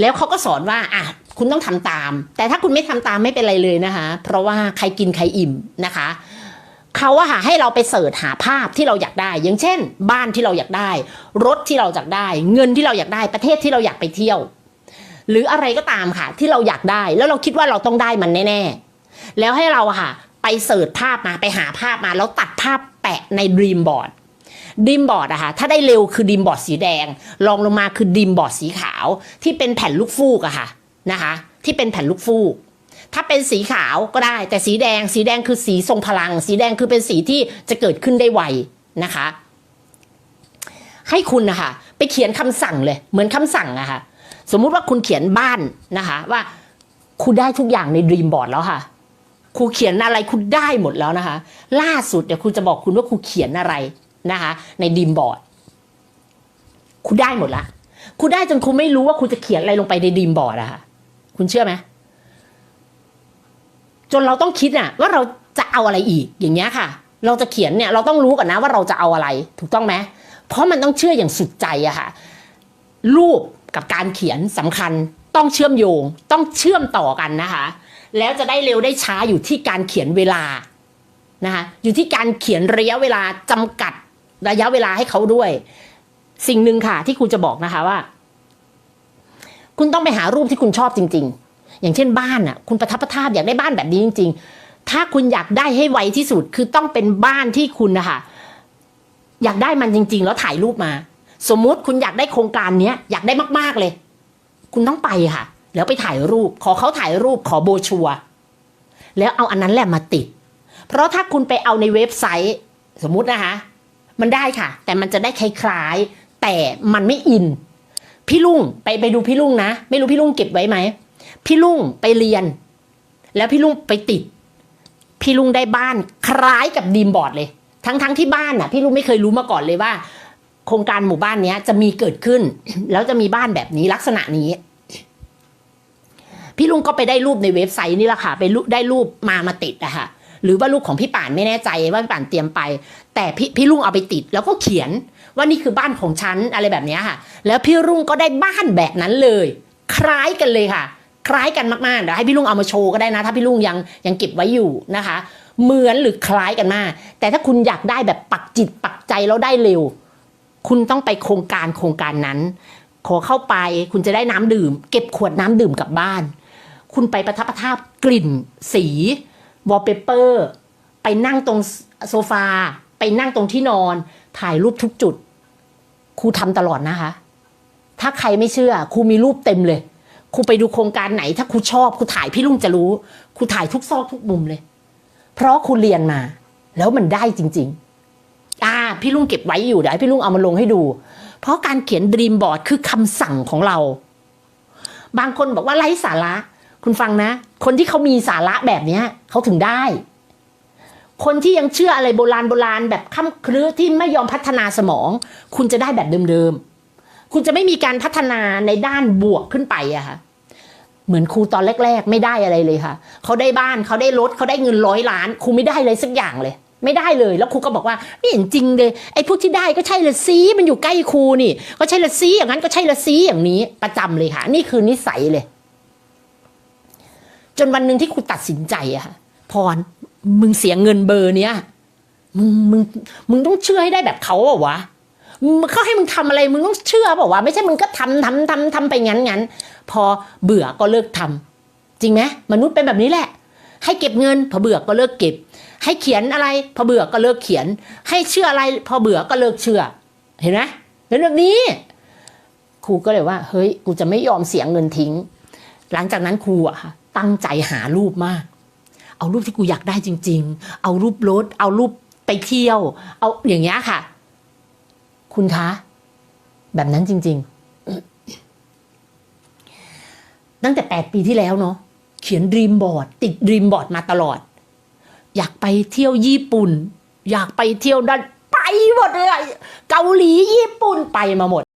แล้วเขาก็สอนว่าอะคุณต้องทำตาม แต่ถ้าคุณไม่ทำตามไม่เป็นไรเลยนะคะ เพราะว่าใครกินใครอิ่มนะคะเขาอะค่ะให้เราไปเสิร์ชหาภาพที่เราอยากได้ อย่างเช่น บ้านที่เราอยากได้ รถที่เราอยากได้ เงินที่เราอยากได้ประเทศที่เราอยากไปเที่ยว หรืออะไรก็ตามค่ะ ที่เราอยากได้แล้วเราคิดว่าเราต้องได้มันแน่ ๆ แล้วให้เราอะค่ะ ไปเสิร์ชภาพมาไปหาภาพมาแล้วตัดภาพแปะในดีมบอร์ ดดีมบอร์ดอะค่ะถ้าได้เร็วคือดีมบอร์ดสีแดงรองลงมาคือดีมบอร์ดสีขาว ที่เป็นแผ่นลูกฟูกอะค่ะนะคะ ที่เป็นแผ่นลูกฟูก ถ้าเป็นสีขาวก็ได้ แต่สีแดงสีแดงคือสีทรงพลัง สีแดงคือเป็นสีที่จะเกิดขึ้นได้ไวนะคะ ให้คุณนะคะไปเขียนคำสั่งเลย เหมือนคำสั่งอะค่ะสมมุติว่าคุณเขียนบ้านนะคะ ว่าคุณได้ทุกอย่างในดีมบอร์ดแล้วค่ะครูเขียนอะไรคุณได้หมดแล้วนะคะ ล่าสุดเดี๋ยวครูจะบอกคุณว่าครูเขียนอะไร นะคะ ในดีมบอร์ดครูได้หมดละครูได้จนครูไม่รู้ว่าครูจะเขียนอะไรลงไปในดีมบอร์ดอะค่ะคุณเชื่อไหมจนเราต้องคิดอะว่าเราจะเอาอะไรอีกอย่างเงี้ยค่ะ เราจะเขียนเนี่ยเราต้องรู้ก่อนนะว่าเราจะเอาอะไร ถูกต้องไหมเพราะมันต้องเชื่ออย่างสุดใจอะค่ะ รูปกับการเขียนสำคัญต้องเชื่อมโยง ต้องเชื่อมต่อกันนะคะ แล้วจะได้เร็วได้ช้าอยู่ที่การเขียนเวลานะคะอยู่ที่การเขียนระยะเวลาจำกัด ระยะเวลาให้เขาด้วย สิ่งหนึ่งค่ะ ที่คุณจะบอกนะคะว่า คุณต้องไปหารูปที่คุณชอบจริง ๆ อย่างเช่นบ้านอะ คุณประทับประทาบอยากได้บ้านแบบนี้จริง ๆ ถ้าคุณอยากได้ให้ไวที่สุด คือต้องเป็นบ้านที่คุณนะคะอยากได้มันจริง ๆ แล้วถ่ายรูปมา สมมุติคุณอยากได้โครงการเนี้ยอยากได้มากๆเลย คุณต้องไปค่ะ แล้วไปถ่ายรูป ขอเขาถ่ายรูปขอโบชัวแล้วเอาอันนั้นแหละมาติด เพราะถ้าคุณไปเอาในเว็บไซต์ สมมุตินะคะ มันได้ค่ะ แต่มันจะได้คล้ายๆ แต่มันไม่อิน พี่ลุงไปไปดูพี่ลุงนะ ไม่รู้พี่ลุงเก็บไว้ไหม พี่ลุงไปเรียน แล้วพี่ลุงไปติด พี่ลุงได้บ้านคล้ายกับดีมบอร์ดเลย ทั้งทั้งที่บ้านน่ะ พี่ลุงไม่เคยรู้มาก่อนเลยว่า โครงการหมู่บ้านเนี้ย จะมีเกิดขึ้น แล้วจะมีบ้านแบบนี้ลักษณะนี้พี่ลุงก็ไปได้รูปในเว็บไซต์นี่แหละค่ะ ไปรูปได้รูปมามาติดอะค่ะ หรือว่ารูปของพี่ป่านไม่แน่ใจว่าพี่ป่านเตรียมไป แต่พี่พี่ลุงเอาไปติดแล้วก็เขียนว่านี่คือบ้านของฉันอะไรแบบนี้ค่ะ แล้วพี่ลุงก็ได้บ้านแบบนั้นเลย คล้ายกันเลยค่ะ คล้ายกันมากๆเดี๋ยวให้พี่ลุงเอามาโชว์ก็ได้นะ ถ้าพี่ลุงยังยังเก็บไว้อยู่นะคะ เหมือนหรือคล้ายกันมาก แต่ถ้าคุณอยากได้แบบปักจิตปักใจแล้วได้เร็ว คุณต้องไปโครงการโครงการนั้น ขอเข้าไปคุณจะได้น้ำดื่ม เก็บขวดน้ำดื่มกลับบ้าน คุณไปประทับประทับกลิ่นสี วอลเปเปอร์ไปนั่งตรงโซฟา ไปนั่งตรงที่นอน ถ่ายรูปทุกจุด ครูทำตลอดนะคะ ถ้าใครไม่เชื่อครูมีรูปเต็มเลยครูไปดูโครงการไหน ถ้าครูชอบครูถ่ายพี่ลุงจะรู้ครูถ่ายทุกซอกทุกมุมเลย เพราะครูเรียนมา แล้วมันได้จริง ๆ อ่า พี่ลุงเก็บไว้อยู่เดี๋ยวพี่ลุงเอามาลงให้ดู เพราะการเขียนด e มบอร์ดคือคำสั่งของเรา บางคนบอกว่าไร้สาระ คุณฟังนะ คนที่เขามีสาระแบบเนี้ยเขาถึงได้ คนที่ยังเชื่ออะไรโบราณโบราณแบบค้ำคลื้ที่ไม่ยอมพัฒนาสมอง คุณจะได้แบบเดิมๆ คุณจะไม่มีการพัฒนาในด้านบวกขึ้นไปอะค่ะเหมือนครูตอนแรก ๆ ไม่ได้อะไรเลยค่ะเขาได้บ้านเขาได้รถเขาได้เงินร้อยล้านครูไม่ได้เลยสักอย่างเลย ไม่ได้เลย แล้วครูก็บอกว่าไม่เห็นจริงเลยไอ้พวกที่ได้ก็ใช่ละซีมันอยู่ใกล้ครูนี่ ก็ใช่ละซีอย่างนั้นก็ใช่ละซีอย่างนี้ประจำเลยค่ะ นี่คือนิสัยเลย จนวันหนึ่งที่ครูตัดสินใจอะค่ะพรมึงเสียเงินเบอร์เนี้ยมึงมึงมึงต้องเชื่อให้ได้แบบเขาเปล่าวะมึงเขาให้มึงทำอะไรมึงต้องเชื่อเปล่าวะไม่ใช่มึงก็ทำทำทำทำไปงั้นงั้นพอเบื่อก็เลิกทำจริงไหมมนุษย์เป็นแบบนี้แหละ ให้เก็บเงิน พอเบื่อก็เลิกเก็บ ให้เขียนอะไร พอเบื่อก็เลิกเขียน ให้เชื่ออะไร พอเบื่อก็เลิกเชื่อ เห็นไหมเป็นแบบนี้ ครูก็เลยว่า เฮ้ย กูจะไม่ยอมเสียเงินทิ้ง หลังจากนั้นครูอะค่ะ ตั้งใจหารูปมาก เอารูปที่กูอยากได้จริง ๆ เอารูปรถ เอารูปไปเที่ยว เอาอย่างเงี้ยค่ะ คุณคะ แบบนั้นจริง ๆ ตั้งแต่แปดปีที่แล้วเนาะเขียนด e ีมบอร์ดติดด e ีมบอร์ดมาตลอด อยากไปเที่ยวญี่ปุ่น อยากไปเที่ยวด้านไปหมดเลยเกาหลีญี่ปุ่นไปมาหมด